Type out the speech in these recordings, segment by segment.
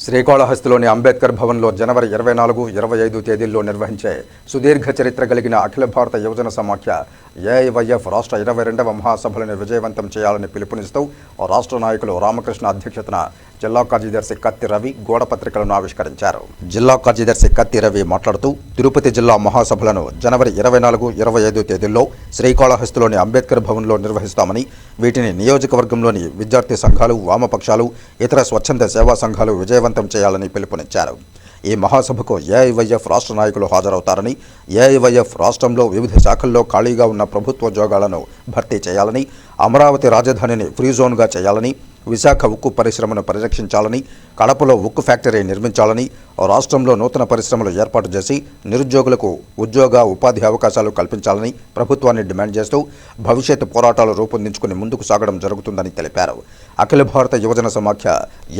శ్రీకాళహస్తిలోని అంబేద్కర్ భవన్లో జనవరి ఇరవై నాలుగు ఇరవై ఐదు తేదీల్లో నిర్వహించే సుదీర్ఘ చరిత్ర కలిగిన అఖిల భారత యువజన సమాఖ్య ఏఐవైఎఫ్ రాష్ట్ర ఇరవై రెండవ మహాసభలను విజయవంతం చేయాలని పిలుపునిస్తూ రాష్ట్ర నాయకులు రామకృష్ణ అధ్యక్షతన జిల్లా కార్యదర్శి కత్తి రవి గోడ పత్రికలను ఆవిష్కరించారు. జిల్లా కార్యదర్శి కత్తి రవి మాట్లాడుతూ తిరుపతి జిల్లా మహాసభలను జనవరి ఇరవై నాలుగు ఇరవై ఐదు తేదీల్లో శ్రీకాళహస్తిలోని అంబేద్కర్ భవన్లో నిర్వహిస్తామని వీటిని నియోజకవర్గంలోని విద్యార్థి సంఘాలు వామపక్షాలు ఇతర స్వచ్ఛంద సేవా సంఘాలు విజయవంతం చేయాలని పిలుపునిచ్చారు. ఈ మహాసభకు ఏఐవైఎఫ్ రాష్ట్ర నాయకులు హాజరవుతారని ఏఐవైఎఫ్ రాష్ట్రంలో వివిధ శాఖల్లో ఖాళీగా ఉన్న ప్రభుత్వోద్యోగాలను భర్తీ చేయాలని అమరావతి రాజధానిని ఫ్రీ జోన్గా చేయాలని విశాఖ ఉక్కు పరిశ్రమను పరిరక్షించాలని కడపలో ఉక్కు ఫ్యాక్టరీ నిర్మించాలని రాష్ట్రంలో నూతన పరిశ్రమలు ఏర్పాటు చేసి నిరుద్యోగులకు ఉద్యోగ ఉపాధి అవకాశాలు కల్పించాలని ప్రభుత్వాన్ని డిమాండ్ చేస్తూ భవిష్యత్ పోరాటాలు రూపొందించుకుని ముందుకు సాగడం జరుగుతుందని తెలిపారు. అఖిల భారత యువజన సమాఖ్య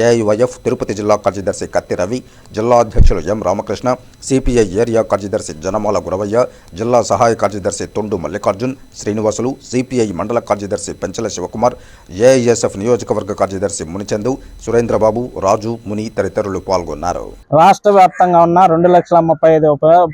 ఏఐవైఎఫ్ తిరుపతి జిల్లా కార్యదర్శి కత్తి రవి జిల్లా అధ్యక్షులు ఎం రామకృష్ణ సిపిఐ ఏరియా కార్యదర్శి జనమాల గురవయ్య జిల్లా సహాయ కార్యదర్శి తొండు మల్లికార్జున్ శ్రీనివాసులు సిపిఐ మండల కార్యదర్శి పెంచల శివకుమార్ ఏఐఎస్ఎఫ్ నియోజకవర్గ కార్యదర్శి మునిచందు సురేంద్రబాబు రాజు ముని తదితరులు పాల్గొన్నారు. రాష్ట్ర వ్యాప్తంగా ఉన్న రెండు లక్షల ముప్పై ఐదు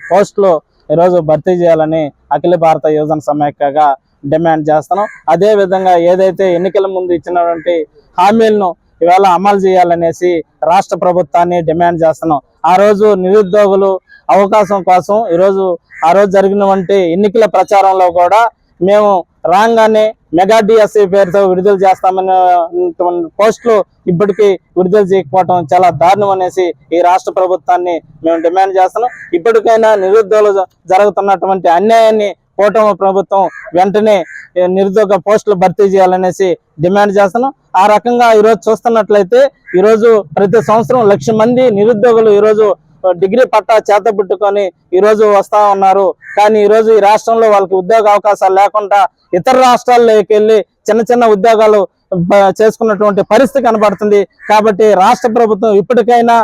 పోస్టులు ఈరోజు భర్తీ చేయాలని అఖిల భారత యువజన సమైక్యగా డిమాండ్ చేస్తున్నాం. అదే విధంగా ఏదైతే ఎన్నికల ముందు ఇచ్చినటువంటి హామీలను ఇవాళ అమలు చేయాలనేసి రాష్ట్ర ప్రభుత్వాన్ని డిమాండ్ చేస్తున్నాం. ఆ రోజు నిరుద్యోగులు అవకాశం కోసం ఈరోజు ఆ రోజు జరిగినటువంటి ఎన్నికల ప్రచారంలో కూడా మేము రాగానే మెగా డిఎస్సి పేరుతో విడుదల చేస్తామని పోస్టులు ఇప్పటికీ విడుదల చేయకపోవటం చాలా దారుణం అనేసి ఈ రాష్ట్ర ప్రభుత్వాన్ని మేము డిమాండ్ చేస్తున్నాం. ఇప్పటికైనా నిరుద్యోగులు జరుగుతున్నటువంటి అన్యాయాన్ని కూటమి ప్రభుత్వం వెంటనే నిరుద్యోగ పోస్టులు భర్తీ చేయాలనేసి డిమాండ్ చేస్తున్నాం. ఆ రకంగా ఈరోజు చూస్తున్నట్లయితే ఈరోజు ప్రతి సంవత్సరం లక్ష మంది నిరుద్యోగులు ఈరోజు డిగ్రీ పట్టా చేతబుట్టుకొని ఈ ఈరోజు వస్తా ఉన్నారు. కానీ ఈరోజు ఈ రాష్ట్రంలో వాళ్ళకి ఉద్యోగ అవకాశాలు లేకుండా ఇతర రాష్ట్రాల్లోకి వెళ్ళి చిన్న చిన్న ఉద్యోగాలు చేసుకున్నటువంటి పరిస్థితి కనబడుతుంది. కాబట్టి రాష్ట్ర ప్రభుత్వం ఇప్పటికైనా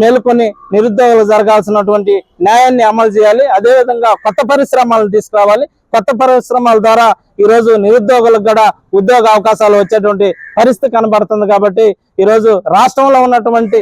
మేలుకొని నిరుద్యోగులు జరగాల్సినటువంటి న్యాయాన్ని అమలు చేయాలి. అదేవిధంగా కొత్త పరిశ్రమలను తీసుకురావాలి. కొత్త పరిశ్రమల ద్వారా ఈరోజు నిరుద్యోగులకు కూడా ఉద్యోగ అవకాశాలు వచ్చేటువంటి పరిస్థితి కనబడుతుంది. కాబట్టి ఈరోజు రాష్ట్రంలో ఉన్నటువంటి